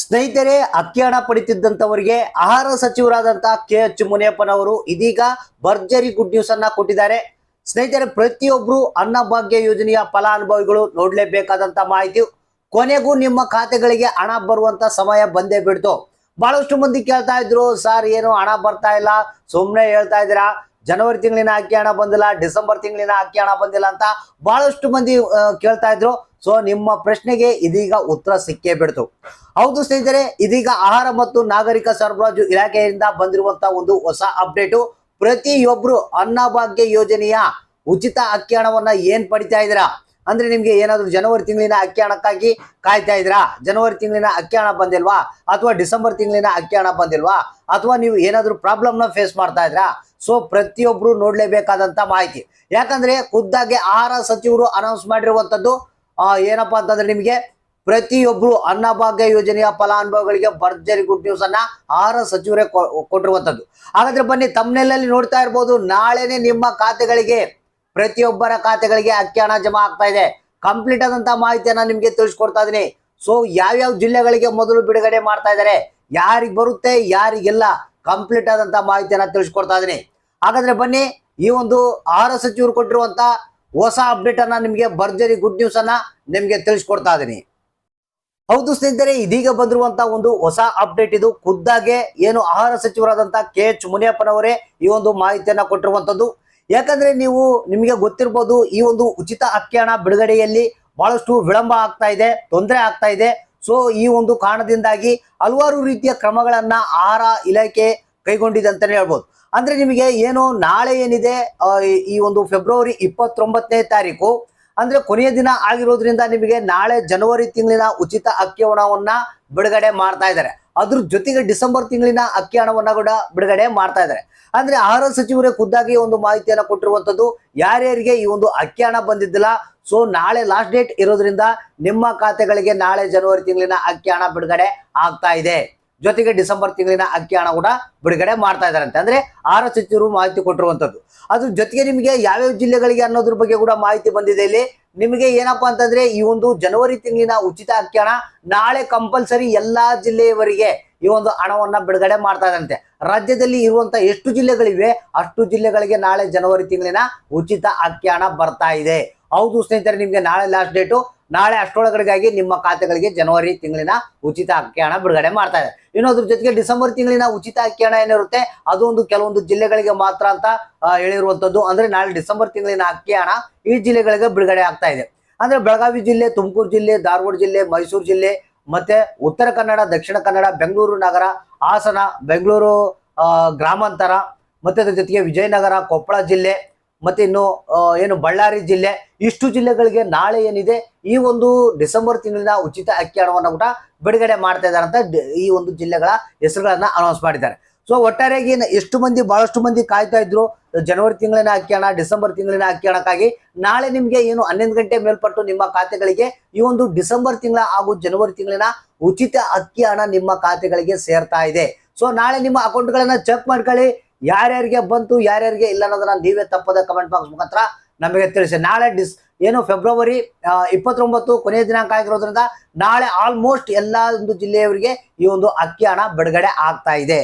ಸ್ನೇಹಿತರೆ ಅಕ್ಕಿ ಹಣ ಪಡಿತಿದ್ದಂಥವರಿಗೆ ಆಹಾರ ಸಚಿವರಾದಂತಹ ಕೆ ಎಚ್ ಮುನಿಯಪ್ಪನವರು ಇದೀಗ ಭರ್ಜರಿ ಗುಡ್ ನ್ಯೂಸ್ ಅನ್ನ ಕೊಟ್ಟಿದ್ದಾರೆ. ಸ್ನೇಹಿತರೆ, ಪ್ರತಿಯೊಬ್ರು ಅನ್ನಭಾಗ್ಯ ಯೋಜನೆಯ ಫಲಾನುಭವಿಗಳು ನೋಡ್ಲೇಬೇಕಾದಂತ ಮಾಹಿತಿ. ಕೊನೆಗೂ ನಿಮ್ಮ ಖಾತೆಗಳಿಗೆ ಹಣ ಬರುವಂತ ಸಮಯ ಬಂದೇ ಬಿಡ್ತು. ಬಹಳಷ್ಟು ಮಂದಿ ಕೇಳ್ತಾ ಇದ್ರು, ಸರ್, ಏನು ಹಣ ಬರ್ತಾ ಇಲ್ಲ. ಸುಮ್ಮನೆ ಹೇಳ್ತಾ ಇದ್ದೀರಾ? ಜನವರಿ ತಿಂಗಳಿನ ಅಕ್ಕಿ ಹಣ ಬಂದಿಲ್ಲ, ಡಿಸೆಂಬರ್ ತಿಂಗಳಿನ ಅಕ್ಕಿ ಹಣ ಬಂದಿಲ್ಲ ಅಂತ ಬಹಳಷ್ಟು ಮಂದಿ ಕೇಳ್ತಾ ಇದ್ರು. ಸೊ ನಿಮ್ಮ ಪ್ರಶ್ನೆಗೆ ಇದೀಗ ಉತ್ತರ ಸಿಕ್ಕೇ ಬಿಡ್ತು. ಹೌದು ಸ್ನೇಹಿತರೆ, ಇದೀಗ ಆಹಾರ ಮತ್ತು ನಾಗರಿಕ ಸರಬರಾಜು ಇಲಾಖೆಯಿಂದ ಬಂದಿರುವಂತ ಒಂದು ಹೊಸ ಅಪ್ಡೇಟು ಪ್ರತಿಯೊಬ್ರು ಅನ್ನಭಾಗ್ಯ ಯೋಜನೆಯ ಉಚಿತ ಅಕ್ಕಿ ಹಣವನ್ನ ಏನ್ ಪಡಿತಾ ಇದ್ದೀರಾ? ಅಂದ್ರೆ ನಿಮ್ಗೆ ಏನಾದ್ರು ಜನವರಿ ತಿಂಗಳಿನ ಅಕ್ಕಿ ಹಣಕ್ಕಾಗಿ ಕಾಯ್ತಾ ಇದ್ದೀರಾ? ಜನವರಿ ತಿಂಗಳಿನ ಅಕ್ಕಿ ಹಣ ಬಂದಿಲ್ವಾ? ಅಥವಾ ಡಿಸೆಂಬರ್ ತಿಂಗಳಿನ ಅಕ್ಕಿ ಹಣ ಬಂದಿಲ್ವಾ? ಅಥವಾ ನೀವು ಏನಾದ್ರು ಪ್ರಾಬ್ಲಮ್ನ ಫೇಸ್ ಮಾಡ್ತಾ ಇದ್ರಾ ಸೊ ಪ್ರತಿಯೊಬ್ರು ನೋಡ್ಲೇಬೇಕಾದಂತ ಮಾಹಿತಿ. ಯಾಕಂದ್ರೆ ಖುದ್ದಾಗೆ ಆಹಾರ ಸಚಿವರು ಅನೌನ್ಸ್ ಮಾಡಿರುವಂತದ್ದು ಏನಪ್ಪಾ ಅಂತಂದ್ರೆ ನಿಮಗೆ ಪ್ರತಿಯೊಬ್ರು ಅನ್ನಭಾಗ್ಯ ಯೋಜನೆಯ ಫಲಾನುಭವಿಗಳಿಗೆ ಭರ್ಜರಿ ಗುಡ್ ನ್ಯೂಸ್ ಅನ್ನ ಆಹಾರ ಸಚಿವರೇ ಕೊಟ್ಟಿರುವಂತದ್ದು. ಹಾಗಾದ್ರೆ ಬನ್ನಿ ತಮ್ಮನೆಲ್ಲಲ್ಲಿ ನೋಡ್ತಾ ಇರ್ಬೋದು, ನಾಳೆನೆ ನಿಮ್ಮ ಖಾತೆಗಳಿಗೆ, ಪ್ರತಿಯೊಬ್ಬರ ಖಾತೆಗಳಿಗೆ ಅಕ್ಕಿ ಹಣ ಜಮಾ ಆಗ್ತಾ ಇದೆ. ಕಂಪ್ಲೀಟ್ ಆದಂತ ಮಾಹಿತಿಯನ್ನ ನಿಮ್ಗೆ ತಿಳಿಸ್ಕೊಡ್ತಾ ಇದೀನಿ. ಸೊ ಯಾವ್ಯಾವ ಜಿಲ್ಲೆಗಳಿಗೆ ಮೊದಲು ಬಿಡುಗಡೆ ಮಾಡ್ತಾ ಇದ್ದಾರೆ, ಯಾರಿಗೆ ಬರುತ್ತೆ, ಯಾರಿಗೆಲ್ಲ ಕಂಪ್ಲೀಟ್ ಆದಂತ ಮಾಹಿತಿಯನ್ನ ತಿಳಿಸ್ಕೊಡ್ತಾ ಇದೀನಿ. ಹಾಗಾದ್ರೆ ಬನ್ನಿ, ಈ ಒಂದು ಆಹಾರ ಸಚಿವರು ಕೊಟ್ಟಿರುವಂತ ಹೊಸ ಅಪ್ಡೇಟ್ ಅನ್ನ ನಿಮ್ಗೆ ಭರ್ಜರಿ ಗುಡ್ ನ್ಯೂಸ್ ಅನ್ನ ನಿಮ್ಗೆ ತಿಳಿಸ್ಕೊಡ್ತಾ ಇದೀನಿ. ಹೌದು ಸ್ನೇಹಿತರೆ, ಇದೀಗ ಬಂದಿರುವಂತ ಒಂದು ಹೊಸ ಅಪ್ಡೇಟ್ ಇದು. ಖುದ್ದಾಗೆ ಏನು ಆಹಾರ ಸಚಿವರಾದಂತ ಕೆ ಎಚ್ ಮುನಿಯಪ್ಪನವರೇ ಈ ಒಂದು ಮಾಹಿತಿಯನ್ನ ಕೊಟ್ಟಿರುವಂತದ್ದು. ಯಾಕಂದ್ರೆ ನೀವು ನಿಮಗೆ ಗೊತ್ತಿರ್ಬೋದು, ಈ ಒಂದು ಉಚಿತ ಅಕ್ಕಿ ಹಣ ಬಿಡುಗಡೆಯಲ್ಲಿ ಬಹಳಷ್ಟು ವಿಳಂಬ ಆಗ್ತಾ ಇದೆ, ತೊಂದರೆ ಆಗ್ತಾ ಇದೆ. ಸೊ ಈ ಒಂದು ಕಾರಣದಿಂದಾಗಿ ಹಲವಾರು ರೀತಿಯ ಕ್ರಮಗಳನ್ನ ಆಹಾರ ಇಲಾಖೆ ಕೈಗೊಂಡಿದೆ ಅಂತಾನೆ ಹೇಳ್ಬೋದು. ಅಂದ್ರೆ ನಿಮಗೆ ಏನು ನಾಳೆ ಏನಿದೆ ಈ- ಒಂದು ಫೆಬ್ರವರಿ ಇಪ್ಪತ್ತೊಂಬತ್ತನೇ ತಾರೀಕು ಅಂದ್ರೆ ಕೊನೆಯ ದಿನ ಆಗಿರೋದ್ರಿಂದ ನಿಮಗೆ ನಾಳೆ ಜನವರಿ ತಿಂಗಳಿನ ಉಚಿತ ಅಕ್ಕಿ ಹಣವನ್ನ ಬಿಡುಗಡೆ ಮಾಡ್ತಾ ಇದ್ದಾರೆ. ಅದ್ರ ಜೊತೆಗೆ ಡಿಸೆಂಬರ್ ತಿಂಗಳಿನ ಅಕ್ಕಿ ಹಣವನ್ನ ಕೂಡ ಬಿಡುಗಡೆ ಮಾಡ್ತಾ ಇದ್ದಾರೆ. ಅಂದ್ರೆ ಆಹಾರ ಸಚಿವರೇ ಖುದ್ದಾಗಿ ಒಂದು ಮಾಹಿತಿಯನ್ನ ಕೊಟ್ಟಿರುವಂತದ್ದು, ಯಾರ್ಯಾರಿಗೆ ಈ ಒಂದು ಅಕ್ಕಿ ಹಣ ಬಂದಿದ್ದಿಲ್ಲ, ಸೊ ನಾಳೆ ಲಾಸ್ಟ್ ಡೇಟ್ ಇರೋದ್ರಿಂದ ನಿಮ್ಮ ಖಾತೆಗಳಿಗೆ ನಾಳೆ ಜನವರಿ ತಿಂಗಳಿನ ಅಕ್ಕಿ ಹಣ ಬಿಡುಗಡೆ ಆಗ್ತಾ ಇದೆ. ಜೊತೆಗೆ ಡಿಸೆಂಬರ್ ತಿಂಗಳಿನ ಅಕ್ಕಿ ಹಣ ಕೂಡ ಬಿಡುಗಡೆ ಮಾಡ್ತಾ ಇದ್ದಾರಂತೆ. ಅಂದ್ರೆ ಆಹಾರ ಸಚಿವರು ಮಾಹಿತಿ ಕೊಟ್ಟಿರುವಂತದ್ದು ಅದ್ರ ಜೊತೆಗೆ ನಿಮಗೆ ಯಾವ್ಯಾವ ಜಿಲ್ಲೆಗಳಿಗೆ ಅನ್ನೋದ್ರ ಬಗ್ಗೆ ಕೂಡ ಮಾಹಿತಿ ಬಂದಿದೆ ಇಲ್ಲಿ. ನಿಮಗೆ ಏನಪ್ಪಾ ಅಂತಂದ್ರೆ ಈ ಒಂದು ಜನವರಿ ತಿಂಗಳಿನ ಉಚಿತ ಅಕ್ಕಿ ನಾಳೆ ಕಂಪಲ್ಸರಿ ಎಲ್ಲಾ ಜಿಲ್ಲೆಯವರಿಗೆ ಈ ಒಂದು ಹಣವನ್ನ ಬಿಡುಗಡೆ ಮಾಡ್ತಾ ಇದಂತೆ ರಾಜ್ಯದಲ್ಲಿ ಇರುವಂತ ಎಷ್ಟು ಜಿಲ್ಲೆಗಳಿವೆ? ಅಷ್ಟು ಜಿಲ್ಲೆಗಳಿಗೆ ನಾಳೆ ಜನವರಿ ತಿಂಗಳಿನ ಉಚಿತ ಅಕ್ಕಿ ಹಣ ಬರ್ತಾ ಇದೆ. ಹೌದು ಸ್ನೇಹಿತರೆ, ನಿಮ್ಗೆ ನಾಳೆ ಲಾಸ್ಟ್ ಡೇಟು ನಾಳೆ ಅಷ್ಟೊಳಗಡೆಗಾಗಿ ನಿಮ್ಮ ಖಾತೆಗಳಿಗೆ ಜನವರಿ ತಿಂಗಳಿನ ಉಚಿತ ಅಕ್ಕಿ ಹಣ ಬಿಡುಗಡೆ ಮಾಡ್ತಾ ಇದೆ. ಇನ್ನು ಅದ್ರ ಜೊತೆಗೆ ಡಿಸೆಂಬರ್ ತಿಂಗಳಿನ ಉಚಿತ ಅಕ್ಕಿ ಹಣ ಏನಿರುತ್ತೆ? ಅದು ಒಂದು ಕೆಲವೊಂದು ಜಿಲ್ಲೆಗಳಿಗೆ ಮಾತ್ರ ಅಂತ ಹೇಳಿರುವಂತದ್ದು ಅಂದ್ರೆ ನಾಳೆ ಡಿಸೆಂಬರ್ ತಿಂಗಳಿನ ಅಕ್ಕಿ ಹಣ ಈ ಜಿಲ್ಲೆಗಳಿಗೆ ಬಿಡುಗಡೆ ಆಗ್ತಾ ಇದೆ. ಅಂದ್ರೆ ಬೆಳಗಾವಿ ಜಿಲ್ಲೆ, ತುಮಕೂರು ಜಿಲ್ಲೆ, ಧಾರವಾಡ ಜಿಲ್ಲೆ, ಮೈಸೂರು ಜಿಲ್ಲೆ, ಮತ್ತೆ ಉತ್ತರ ಕನ್ನಡ, ದಕ್ಷಿಣ ಕನ್ನಡ, ಬೆಂಗಳೂರು ನಗರ, ಹಾಸನ, ಬೆಂಗಳೂರು ಗ್ರಾಮಾಂತರ, ಮತ್ತೆ ಅದ್ರ ಜೊತೆಗೆ ವಿಜಯನಗರ, ಕೊಪ್ಪಳ ಜಿಲ್ಲೆ ಮತ್ತೆ ಇನ್ನು ಏನು ಬಳ್ಳಾರಿ ಜಿಲ್ಲೆ, ಇಷ್ಟು ಜಿಲ್ಲೆಗಳಿಗೆ ನಾಳೆ ಏನಿದೆ, ಈ ಒಂದು ಡಿಸೆಂಬರ್ ತಿಂಗಳಿನ ಉಚಿತ ಅಕ್ಕಿ ಹಣವನ್ನು ಕೂಡ ಬಿಡುಗಡೆ ಮಾಡ್ತಾ ಇದ್ದಾರೆ ಅಂತ ಈ ಒಂದು ಜಿಲ್ಲೆಗಳ ಹೆಸರುಗಳನ್ನ ಅನೌನ್ಸ್ ಮಾಡಿದ್ದಾರೆ. ಸೊ ಒಟ್ಟಾರೆಯಾಗಿ ಎಷ್ಟು ಮಂದಿ, ಬಹಳಷ್ಟು ಮಂದಿ ಕಾಯ್ತಾ ಇದ್ರು, ಜನವರಿ ತಿಂಗಳಿನ ಅಕ್ಕಿ ಹಣ, ಡಿಸೆಂಬರ್ ತಿಂಗಳಿನ ಅಕ್ಕಿ ಹಣಕ್ಕಾಗಿ, ನಾಳೆ ನಿಮಗೆ ಏನು ಹನ್ನೊಂದು ಗಂಟೆ ಮೇಲ್ಪಟ್ಟು ನಿಮ್ಮ ಖಾತೆಗಳಿಗೆ, ಈ ಒಂದು ಡಿಸೆಂಬರ್ ತಿಂಗಳ ಹಾಗೂ ಜನವರಿ ತಿಂಗಳಿನ ಉಚಿತ ಅಕ್ಕಿ ಹಣ ನಿಮ್ಮ ಖಾತೆಗಳಿಗೆ ಸೇರ್ತಾ ಇದೆ. ಸೊ ನಾಳೆ ನಿಮ್ಮ ಅಕೌಂಟ್ಗಳನ್ನ ಚೆಕ್ ಮಾಡ್ಕೊಳ್ಳಿ. ಯಾರ್ಯಾರಿಗೆ ಬಂತು, ಯಾರ್ಯಾರಿಗೆ ಇಲ್ಲ ಅನ್ನೋದನ್ನ ನೀವೇ ತಪ್ಪದ ಕಮೆಂಟ್ ಬಾಕ್ಸ್ ಮುಖಾಂತರ ನಮಗೆ ತಿಳಿಸಿ. ನಾಳೆ ಡಿಸ್ ಏನು ಫೆಬ್ರವರಿ ಇಪ್ಪತ್ತೊಂಬತ್ತು ಕೊನೆಯ ದಿನಾಂಕ ಆಗಿರೋದ್ರಿಂದ ನಾಳೆ ಆಲ್ಮೋಸ್ಟ್ ಎಲ್ಲ ಒಂದು ಜಿಲ್ಲೆಯವರಿಗೆ ಈ ಒಂದು ಅಕ್ಕಿ ಹಣ ಬಿಡುಗಡೆ ಆಗ್ತಾ ಇದೆ.